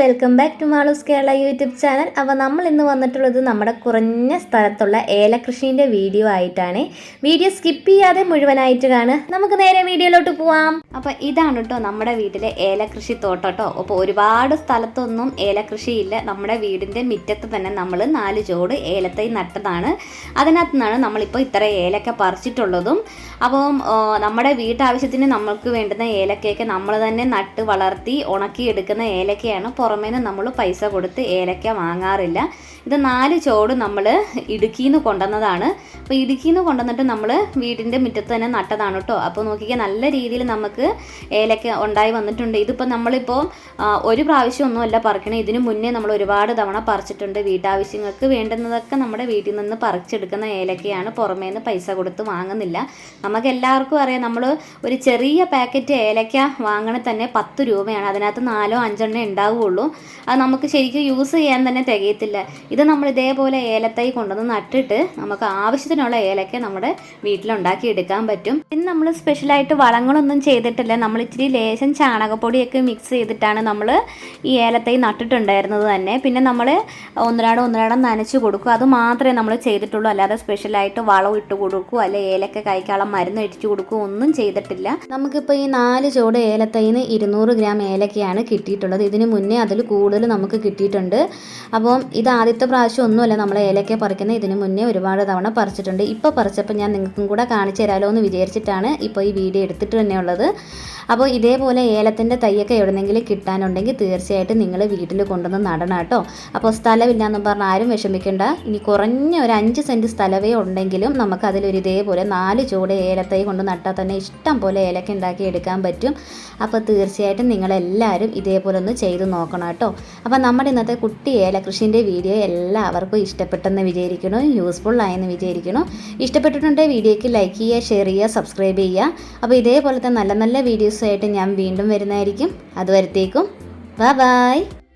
Welcome back to Malus Kerala YouTube channel. അപ്പോൾ നമ്മൾ ഇന്ന് വന്നിട്ടുള്ളത് നമ്മുടെ കുറഞ്ഞ സ്ഥലത്തുള്ള ഏലകൃഷീന്റെ വീഡിയോ ആയിട്ടാണ്. വീഡിയോ സ്കിപ്പ് ചെയ്യാതെ മുഴുവനായിട്ട് കാണുക. നമുക്ക് നേരെ വീഡിയോയിലോട്ട് പോവാം. അപ്പോൾ ഇതാണ് കേട്ടോ നമ്മുടെ വീട്ടിലെ ഏലകൃഷി തോട്ടോട്ടോ അപ്പോൾ ഒരുപാട് സ്ഥലത്തൊന്നും ഏലകൃഷി ഇല്ല. നമ്മുടെ വീടിന്റെ മുറ്റത്ത് തന്നെ നമ്മൾ നാല് ചോട് ഏലത്തൈ നട്ടതാണ്. അതിനകത്തു നിന്നാണ് നമ്മളിപ്പോൾ ഇത്ര ഏലക്ക പറിച്ചിട്ടുള്ളതും. അപ്പം നമ്മുടെ വീട്ടാവശ്യത്തിന് നമ്മൾക്ക് വേണ്ടുന്ന ഏലക്കയൊക്കെ നമ്മൾ തന്നെ നട്ട് വളർത്തി ഉണക്കിയെടുക്കുന്ന ഏലക്കയാണ്. പുറമേ നിന്ന് നമ്മൾ പൈസ കൊടുത്ത് ഏലക്ക വാങ്ങാറില്ല. ഇത് നാല് ചോട് നമ്മൾ ഇടുക്കിയിൽ നിന്ന് കൊണ്ടുവന്നതാണ്. അപ്പോൾ ഇടുക്കിയിൽ നിന്ന് കൊണ്ടുവന്നിട്ട് നമ്മൾ വീടിന്റെ മുറ്റത്ത് തന്നെ നട്ടതാണ് കേട്ടോ അപ്പോൾ നോക്കിക്കാൻ നല്ല രീതിയിൽ നമുക്ക് ഏലക്ക ഉണ്ടായി വന്നിട്ടുണ്ട്. ഇതിപ്പോൾ നമ്മളിപ്പോൾ ഒരു പ്രാവശ്യം അല്ല പറിക്കണം. ഇതിനു മുന്നേ നമ്മൾ ഒരുപാട് തവണ പറിച്ചിട്ടുണ്ട്. വീട്ടാവശ്യങ്ങൾക്ക് വേണ്ടുന്നതൊക്കെ നമ്മുടെ വീട്ടിൽ നിന്ന് പറിച്ചെടുക്കുന്ന ഏലക്കയാണ്. പുറമേ നിന്ന് പൈസ കൊടുത്ത് വാങ്ങുന്നില്ല. നമുക്ക് എല്ലാവർക്കും അറിയാം നമ്മൾ ഒരു ചെറിയ പാക്കറ്റ് ഏലക്ക വാങ്ങണ തന്നെ പത്ത് രൂപയാണ്. അതിനകത്ത് നാലോ അഞ്ചെണ്ണേ ഉണ്ടാവുകയുള്ളൂ അത് നമുക്ക് ശരിക്കും യൂസ് ചെയ്യാൻ തന്നെ തികയത്തില്ല. ഇത് നമ്മൾ ഇതേപോലെ ഏലത്തൈ കൊണ്ടുവന്ന് നട്ടിട്ട് നമുക്ക് ആവശ്യത്തിനുള്ള ഏലക്ക നമ്മുടെ വീട്ടിലുണ്ടാക്കി എടുക്കാൻ പറ്റും. പിന്നെ നമ്മൾ സ്പെഷ്യലായിട്ട് വളങ്ങളൊന്നും ചെയ്തിട്ടില്ല. നമ്മൾ ഇച്ചിരി ലേശം ചാണകപ്പൊടിയൊക്കെ മിക്സ് ചെയ്തിട്ടാണ് നമ്മൾ ഈ ഏലത്തൈ നട്ടിട്ടുണ്ടായിരുന്നത് തന്നെ. പിന്നെ നമ്മൾ ഒന്നരാടം ഒന്നരാടം നനച്ച് കൊടുക്കും. അത് മാത്രമേ നമ്മൾ ചെയ്തിട്ടുള്ളൂ. അല്ലാതെ സ്പെഷ്യലായിട്ട് വളം ഇട്ട് കൊടുക്കുക അല്ലെ ഏലക്ക കൈക്കാളം മരുന്ന് ഇടിച്ചു കൊടുക്കുക ഒന്നും ചെയ്തിട്ടില്ല. നമുക്കിപ്പോൾ ഈ നാല് ചോട് ഏലത്തൈന്ന് ഇരുന്നൂറ് ഗ്രാം ഏലക്കയാണ് കിട്ടിയിട്ടുള്ളത്. ഇതിന് മുന്നേ അതിൽ കൂടുതൽ നമുക്ക് കിട്ടിയിട്ടുണ്ട്. അപ്പം ഇത് ആദ്യത്തെ പ്രാവശ്യം ഒന്നുമല്ല നമ്മൾ ഏലക്ക പറിക്കുന്നത് ഇതിന് മുന്നേ ഒരുപാട് തവണ പറിച്ചിട്ടുണ്ട്. ഇപ്പോൾ പറിച്ചപ്പോൾ ഞാൻ നിങ്ങൾക്കും കൂടെ കാണിച്ചു തരാമല്ലോ എന്ന് വിചാരിച്ചിട്ടാണ് ഇപ്പോൾ ഈ വീഡിയോ എടുത്തിട്ട് തന്നെ ഉള്ളത് അപ്പോൾ ഇതേപോലെ ഏലത്തിന്റെ തൈയൊക്കെ എവിടെന്നെങ്കിലും കിട്ടാനുണ്ടെങ്കിൽ തീർച്ചയായിട്ടും നിങ്ങൾ വീട്ടിൽ കൊണ്ടുവന്ന് നടണം കേട്ടോ. അപ്പോൾ സ്ഥലമില്ലാന്ന് പറഞ്ഞാൽ ആരും വിഷമിക്കേണ്ട. ഇനി കുറഞ്ഞ ഒരു അഞ്ച് സെന്റ് സ്ഥലമേ ഉണ്ടെങ്കിലും നമുക്കതിലൊരു ഇതേപോലെ നാല് ചൂട് ഏലത്തൈ കൊണ്ട് നട്ടാൽ തന്നെ ഇഷ്ടം പോലെ ഏലക്ക ഉണ്ടാക്കി എടുക്കാൻ പറ്റും. അപ്പോൾ തീർച്ചയായിട്ടും നിങ്ങളെല്ലാവരും ഇതേപോലെ ഒന്ന് ചെയ്ത് നോക്കണം കേട്ടോ. അപ്പോൾ നമ്മുടെ ഇന്നത്തെ കുട്ടി ഏലകൃഷിന്റെ വീഡിയോ എല്ലാവർക്കും ഇഷ്ടപ്പെട്ടെന്ന് വിചാരിക്കണോ യൂസ്ഫുൾ ആയെന്ന് വിചാരിക്കണോ ഇഷ്ടപ്പെട്ടിട്ടുണ്ടെങ്കിൽ വീഡിയോയ്ക്ക് ലൈക്ക് ചെയ്യുക ഷെയർ ചെയ്യുക സബ്സ്ക്രൈബ് ചെയ്യുക. അപ്പോൾ ഇതേപോലത്തെ നല്ല നല്ല വീഡിയോസായിട്ട് ഞാൻ വീണ്ടും വരുന്നതായിരിക്കും. അതുവരത്തേക്കും. Bye bye